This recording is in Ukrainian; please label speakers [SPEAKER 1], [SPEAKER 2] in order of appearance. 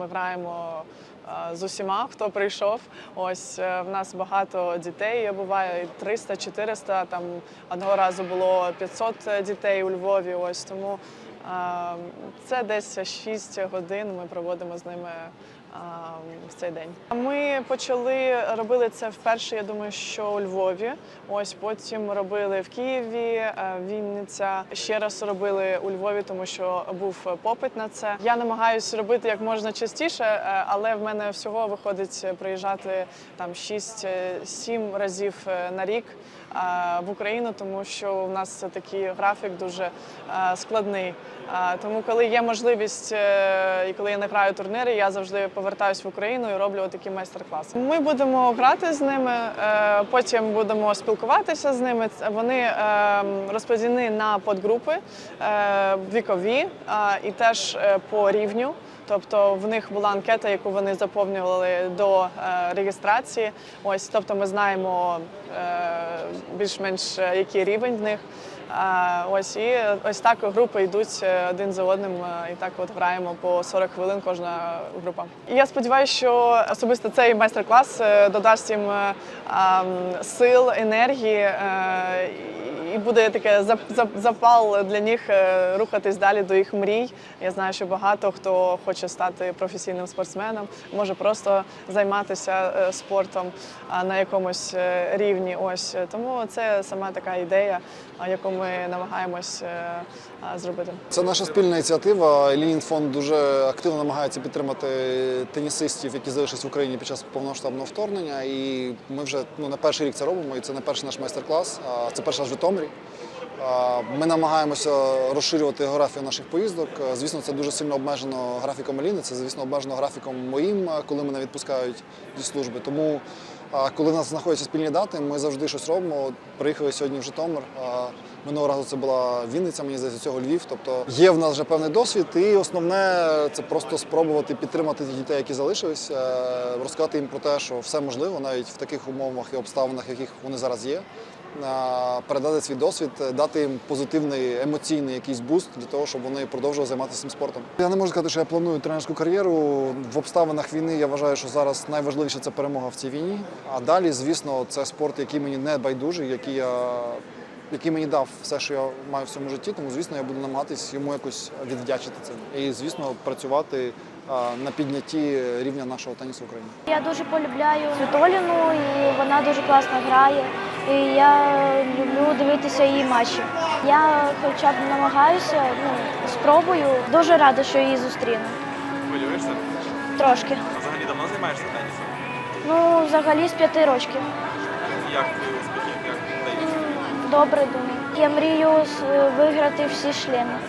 [SPEAKER 1] Ми граємо е, з усіма, хто прийшов. Ось е, в нас багато дітей. Буває 300-400, Там одного разу було 500 дітей у Львові. Ось тому е, це десь 6 годин. Ми проводимо з ними е, в цей день. Ми почали робили це вперше. Я думаю, що у Львові. Ось потім робили в Києві, е, Вінниця. Ще раз робили у Львові, тому що був попит на це. Я намагаюся робити як можна частіше, е, але в мене всього виходить приїжджати там 6-7 разів е, на рік в Україну, тому що у нас такий графік дуже складний. Тому, коли є можливість і коли я не граю турніри, я завжди повертаюся в Україну і роблю такі майстер-класи. Ми будемо грати з ними, е, потім будемо спілкуватися з ними. Вони е, розподілені на подгрупи е, вікові і теж по рівню. Тобто в них була анкета, яку вони заповнювали до е, реєстрації. Ось, тобто, ми знаємо більш-менш який рівень в них. А, ось і ось так групи йдуть один за одним, і так от граємо по 40 хвилин кожна група. І я сподіваюся, що особисто цей майстер-клас е, додасть їм е, сил, енергії. І буде таке зап- зап- запал для них е, рухатись далі до їх мрій. Я знаю, що багато хто хоче стати професійним спортсменом, може просто займатися е, спортом на якомусь е, рівні. Ось тому це саме така ідея, яку ми намагаємось зробити.
[SPEAKER 2] Це наша спільна ініціатива. Ленін фонд дуже активно намагається підтримати тенісистів, які залишились в Україні під час повномасштабного вторгнення. І ми вже ну, на перший рік це робимо, і це не перший наш майстер-клас. а Це перший раз в Житомирі. Ми намагаємося розширювати географію наших поїздок. Звісно, це дуже сильно обмежено графіком Аліни, це, звісно, обмежено графіком моїм, коли мене відпускають зі служби. Тому, а, коли в нас знаходяться спільні дати, ми завжди щось робимо. Приїхали сьогодні в Житомир. Минулого разу це була Вінниця, мені здається, цього Львів. Тобто є в нас вже певний досвід, і основне це просто спробувати підтримати тих дітей, які залишились, е, розказати їм про те, що все можливо, навіть в таких умовах і обставинах, яких вони зараз є. Е, Передати свій досвід, дати їм позитивний емоційний якийсь буст для того, щоб вони продовжували займатися цим спортом. Я не можу сказати, що я планую тренерську кар'єру. В обставинах війни я вважаю, що зараз найважливіше це перемога в цій війні. А далі, звісно, це спорт, який мені не байдужий, який я який мені дав все, що я маю в цьому житті, тому звісно, я буду намагатись йому якось відвдячити цим. І звісно, працювати на піднятті рівня нашого тенісу в Україні.
[SPEAKER 3] Я дуже полюбляю Світоліну, і вона дуже класно грає. І я люблю дивитися її матчі. Я хоча б намагаюся, ну, спробую. Дуже рада, що її зустріну.
[SPEAKER 4] Хвилюєшся?
[SPEAKER 3] Трошки.
[SPEAKER 4] А взагалі давно займаєшся тенісом?
[SPEAKER 3] Ну, взагалі з п'яти років.
[SPEAKER 4] Як ти успіхів, як вдається?
[SPEAKER 3] Добре думаю. Я мрію виграти всі шлеми.